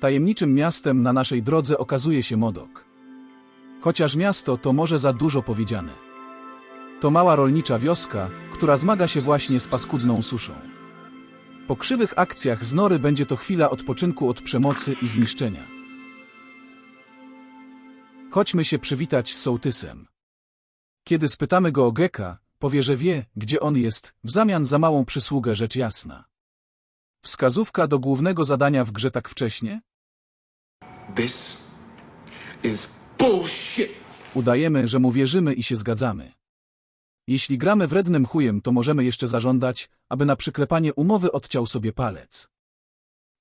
Tajemniczym miastem na naszej drodze okazuje się Modok. Chociaż miasto to może za dużo powiedziane. To mała rolnicza wioska, która zmaga się właśnie z paskudną suszą. Po krzywych akcjach z Nory będzie to chwila odpoczynku od przemocy i zniszczenia. Chodźmy się przywitać z sołtysem. Kiedy spytamy go o Geka, powie, że wie, gdzie on jest, w zamian za małą przysługę rzecz jasna. Wskazówka do głównego zadania w grze tak wcześnie? This is bullshit. Udajemy, że mu wierzymy i się zgadzamy. Jeśli gramy wrednym chujem, to możemy jeszcze zażądać, aby na przyklepanie umowy odciął sobie palec.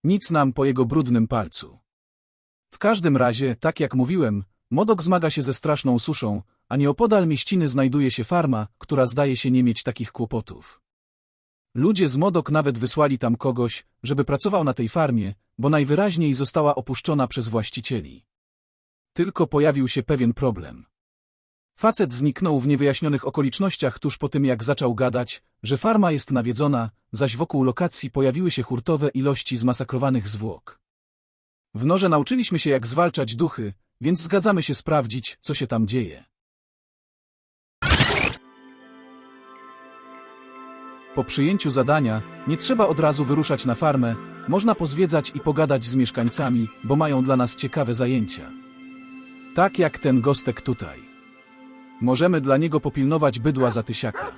Nic nam po jego brudnym palcu. W każdym razie, tak jak mówiłem, Modok zmaga się ze straszną suszą, a nieopodal mieściny znajduje się farma, która zdaje się nie mieć takich kłopotów. Ludzie z Modok nawet wysłali tam kogoś, żeby pracował na tej farmie, bo najwyraźniej została opuszczona przez właścicieli. Tylko pojawił się pewien problem. Facet zniknął w niewyjaśnionych okolicznościach tuż po tym, jak zaczął gadać, że farma jest nawiedzona, zaś wokół lokacji pojawiły się hurtowe ilości zmasakrowanych zwłok. W Norze nauczyliśmy się, jak zwalczać duchy, więc zgadzamy się sprawdzić, co się tam dzieje. Po przyjęciu zadania nie trzeba od razu wyruszać na farmę, można pozwiedzać i pogadać z mieszkańcami, bo mają dla nas ciekawe zajęcia. Tak jak ten gostek tutaj. Możemy dla niego popilnować bydła za tysiaka.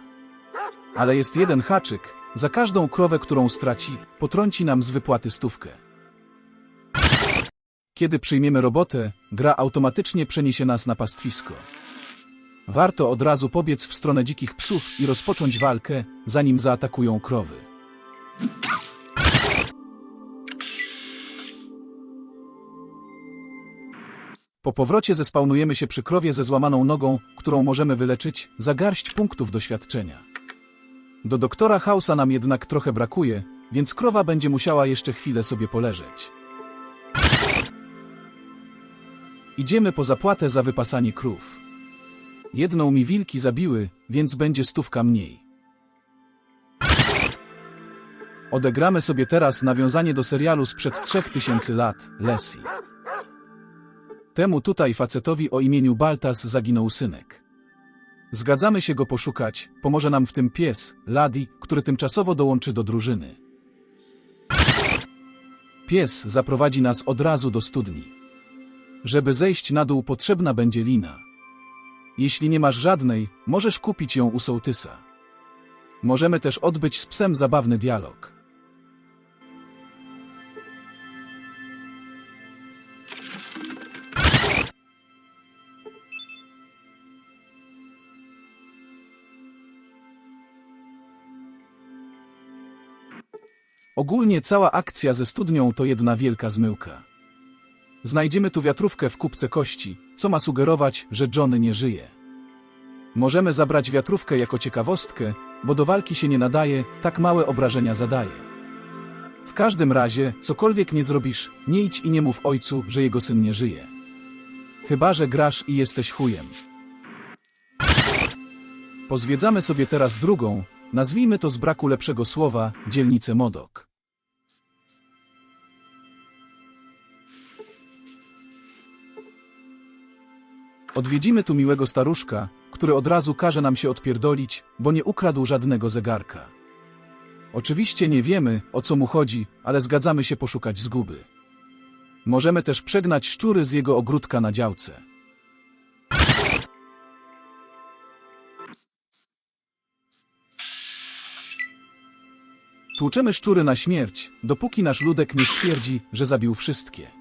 Ale jest jeden haczyk, za każdą krowę, którą straci, potrąci nam z wypłaty stówkę. Kiedy przyjmiemy robotę, gra automatycznie przeniesie nas na pastwisko. Warto od razu pobiec w stronę dzikich psów i rozpocząć walkę, zanim zaatakują krowy. Po powrocie zespawnujemy się przy krowie ze złamaną nogą, którą możemy wyleczyć, za garść punktów doświadczenia. Do doktora Hausa nam jednak trochę brakuje, więc krowa będzie musiała jeszcze chwilę sobie poleżeć. Idziemy po zapłatę za wypasanie krów. Jedną mi wilki zabiły, więc będzie stówka mniej. Odegramy sobie teraz nawiązanie do serialu sprzed 3000 lat, Lessie. Temu tutaj facetowi o imieniu Baltas zaginął synek. Zgadzamy się go poszukać, pomoże nam w tym pies, Ladi, który tymczasowo dołączy do drużyny. Pies zaprowadzi nas od razu do studni. Żeby zejść na dół potrzebna będzie lina. Jeśli nie masz żadnej, możesz kupić ją u sołtysa. Możemy też odbyć z psem zabawny dialog. Ogólnie cała akcja ze studnią to jedna wielka zmyłka. Znajdziemy tu wiatrówkę w kubce kości, co ma sugerować, że Johnny nie żyje. Możemy zabrać wiatrówkę jako ciekawostkę, bo do walki się nie nadaje, tak małe obrażenia zadaje. W każdym razie, cokolwiek nie zrobisz, nie idź i nie mów ojcu, że jego syn nie żyje. Chyba, że grasz i jesteś chujem. Pozwiedzamy sobie teraz drugą, nazwijmy to z braku lepszego słowa, dzielnicę Modok. Odwiedzimy tu miłego staruszka, który od razu każe nam się odpierdolić, bo nie ukradł żadnego zegarka. Oczywiście nie wiemy, o co mu chodzi, ale zgadzamy się poszukać zguby. Możemy też przegnać szczury z jego ogródka na działce. Tłuczemy szczury na śmierć, dopóki nasz ludek nie stwierdzi, że zabił wszystkie.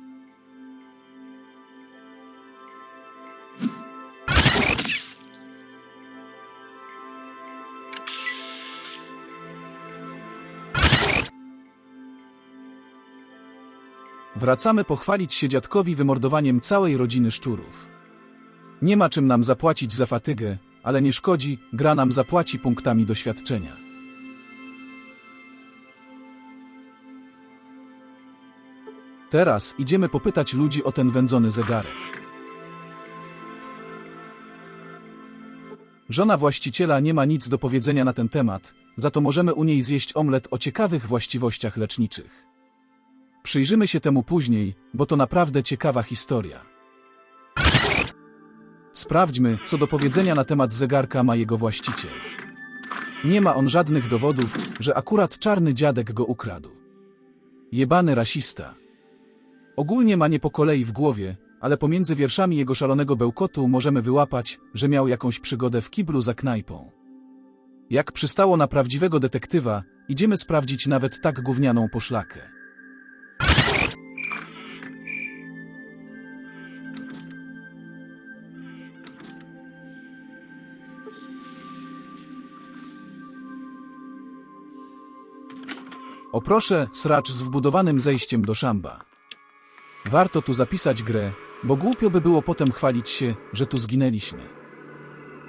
Wracamy pochwalić się dziadkowi wymordowaniem całej rodziny szczurów. Nie ma czym nam zapłacić za fatygę, ale nie szkodzi, gra nam zapłaci punktami doświadczenia. Teraz idziemy popytać ludzi o ten wędzony zegarek. Żona właściciela nie ma nic do powiedzenia na ten temat, za to możemy u niej zjeść omlet o ciekawych właściwościach leczniczych. Przyjrzymy się temu później, bo to naprawdę ciekawa historia. Sprawdźmy, co do powiedzenia na temat zegarka ma jego właściciel. Nie ma on żadnych dowodów, że akurat czarny dziadek go ukradł. Jebany rasista. Ogólnie ma nie po kolei w głowie, ale pomiędzy wierszami jego szalonego bełkotu możemy wyłapać, że miał jakąś przygodę w kiblu za knajpą. Jak przystało na prawdziwego detektywa, idziemy sprawdzić nawet tak gównianą poszlakę. O proszę, sracz z wbudowanym zejściem do szamba. Warto tu zapisać grę, bo głupio by było potem chwalić się, że tu zginęliśmy.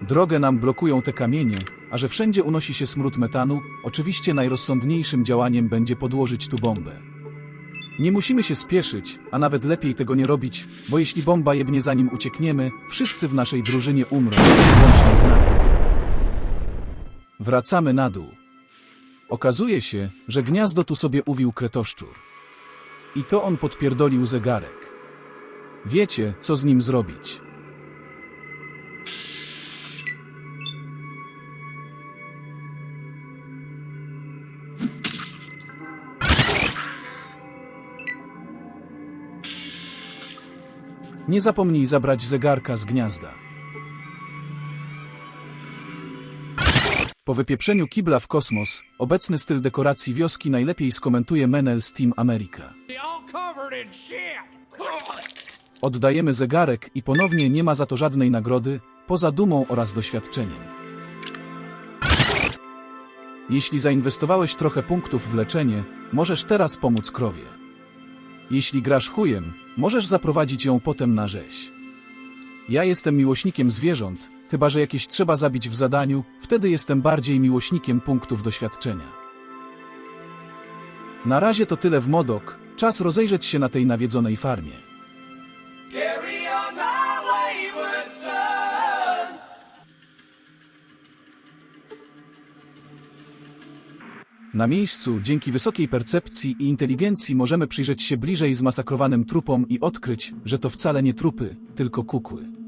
Drogę nam blokują te kamienie, a że wszędzie unosi się smród metanu, oczywiście najrozsądniejszym działaniem będzie podłożyć tu bombę. Nie musimy się spieszyć, a nawet lepiej tego nie robić, bo jeśli bomba jebnie zanim uciekniemy, wszyscy w naszej drużynie umrą, łącznie z nami. Wracamy na dół. Okazuje się, że gniazdo tu sobie uwił kretoszczur. I to on podpierdolił zegarek. Wiecie, co z nim zrobić. Nie zapomnij zabrać zegarka z gniazda. Po wypieprzeniu kibla w kosmos, obecny styl dekoracji wioski najlepiej skomentuje Menel z Team America. Oddajemy zegarek i ponownie nie ma za to żadnej nagrody, poza dumą oraz doświadczeniem. Jeśli zainwestowałeś trochę punktów w leczenie, możesz teraz pomóc krowie. Jeśli grasz chujem, możesz zaprowadzić ją potem na rzeź. Ja jestem miłośnikiem zwierząt, chyba że jakieś trzeba zabić w zadaniu, wtedy jestem bardziej miłośnikiem punktów doświadczenia. Na razie to tyle w Modok, czas rozejrzeć się na tej nawiedzonej farmie. Na miejscu, dzięki wysokiej percepcji i inteligencji możemy przyjrzeć się bliżej zmasakrowanym trupom i odkryć, że to wcale nie trupy, tylko kukły.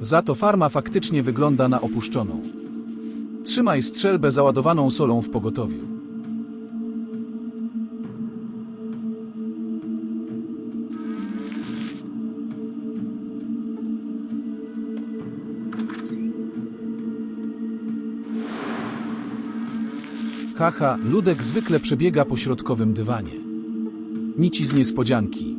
Za to farma faktycznie wygląda na opuszczoną. Trzymaj strzelbę załadowaną solą w pogotowiu. Haha, Ludek zwykle przebiega po środkowym dywanie. Nici z niespodzianki.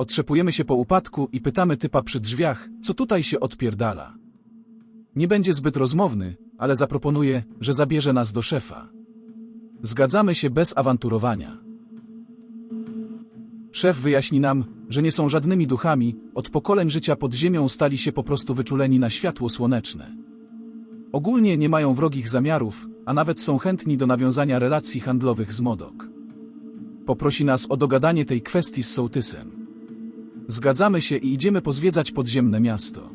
Otrzepujemy się po upadku i pytamy typa przy drzwiach, co tutaj się odpierdala. Nie będzie zbyt rozmowny, ale zaproponuje, że zabierze nas do szefa. Zgadzamy się bez awanturowania. Szef wyjaśni nam, że nie są żadnymi duchami, od pokoleń życia pod ziemią stali się po prostu wyczuleni na światło słoneczne. Ogólnie nie mają wrogich zamiarów, a nawet są chętni do nawiązania relacji handlowych z Modok. Poprosi nas o dogadanie tej kwestii z sołtysem. Zgadzamy się i idziemy pozwiedzać podziemne miasto.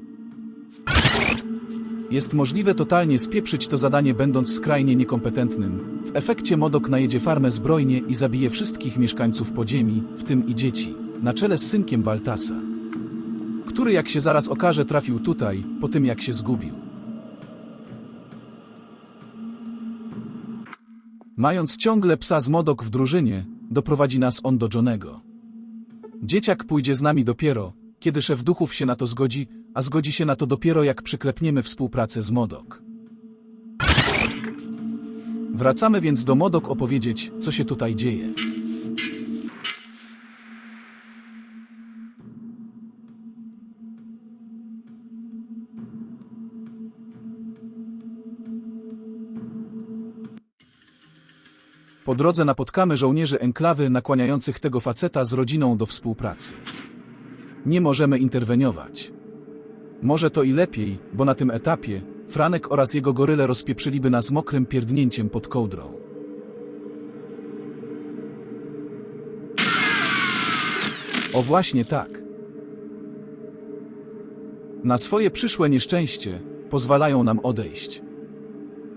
Jest możliwe totalnie spieprzyć to zadanie będąc skrajnie niekompetentnym. W efekcie Modok najedzie farmę zbrojnie i zabije wszystkich mieszkańców podziemi, w tym i dzieci, na czele z synkiem Baltasa. Który jak się zaraz okaże trafił tutaj, po tym jak się zgubił. Mając ciągle psa z Modok w drużynie, doprowadzi nas on do Johnego. Dzieciak pójdzie z nami dopiero, kiedy szef duchów się na to zgodzi, a zgodzi się na to dopiero jak przyklepniemy współpracę z Modok. Wracamy więc do Modok opowiedzieć, co się tutaj dzieje. Po drodze napotkamy żołnierzy enklawy nakłaniających tego faceta z rodziną do współpracy. Nie możemy interweniować. Może to i lepiej, bo na tym etapie Franek oraz jego goryle rozpieprzyliby nas mokrym pierdnięciem pod kołdrą. O właśnie tak. Na swoje przyszłe nieszczęście pozwalają nam odejść.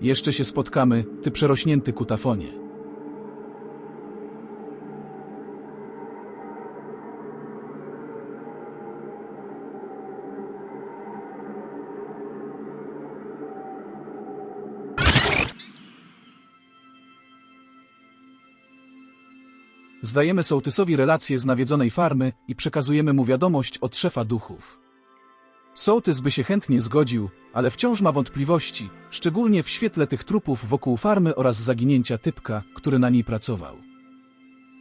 Jeszcze się spotkamy, ty przerośnięty kutafonie. Zdajemy sołtysowi relację z nawiedzonej farmy i przekazujemy mu wiadomość od szefa duchów. Sołtys by się chętnie zgodził, ale wciąż ma wątpliwości, szczególnie w świetle tych trupów wokół farmy oraz zaginięcia typka, który na niej pracował.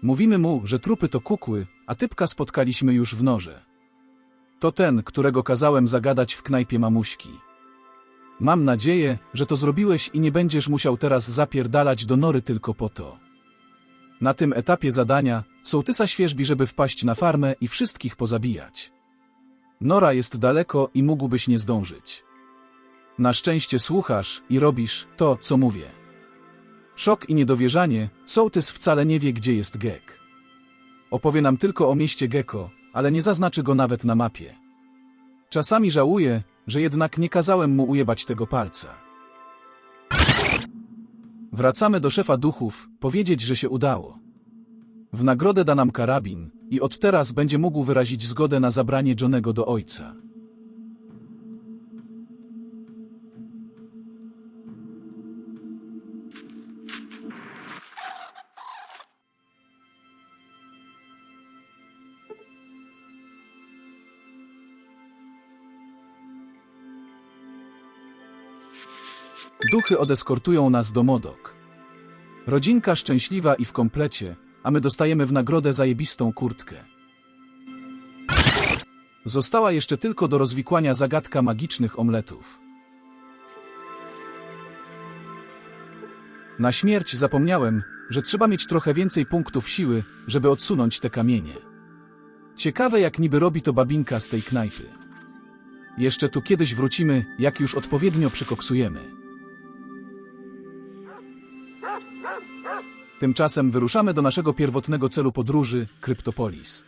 Mówimy mu, że trupy to kukły, a typka spotkaliśmy już w norze. To ten, którego kazałem zagadać w knajpie mamuśki. Mam nadzieję, że to zrobiłeś i nie będziesz musiał teraz zapierdalać do nory tylko po to. Na tym etapie zadania sołtysa świeżbi, żeby wpaść na farmę i wszystkich pozabijać. Nora jest daleko i mógłbyś nie zdążyć. Na szczęście słuchasz i robisz to, co mówię. Szok i niedowierzanie, sołtys wcale nie wie, gdzie jest Gek. Opowie nam tylko o mieście Gecko, ale nie zaznaczy go nawet na mapie. Czasami żałuję, że jednak nie kazałem mu ujebać tego palca. Wracamy do szefa duchów, powiedzieć, że się udało. W nagrodę da nam karabin i od teraz będzie mógł wyrazić zgodę na zabranie Johnego do ojca. Duchy odeskortują nas do Modok. Rodzinka szczęśliwa i w komplecie, a my dostajemy w nagrodę zajebistą kurtkę. Została jeszcze tylko do rozwikłania zagadka magicznych omletów. Na śmierć zapomniałem, że trzeba mieć trochę więcej punktów siły, żeby odsunąć te kamienie. Ciekawe jak niby robi to babinka z tej knajpy. Jeszcze tu kiedyś wrócimy, jak już odpowiednio przykoksujemy. Tymczasem wyruszamy do naszego pierwotnego celu podróży, Kryptopolis.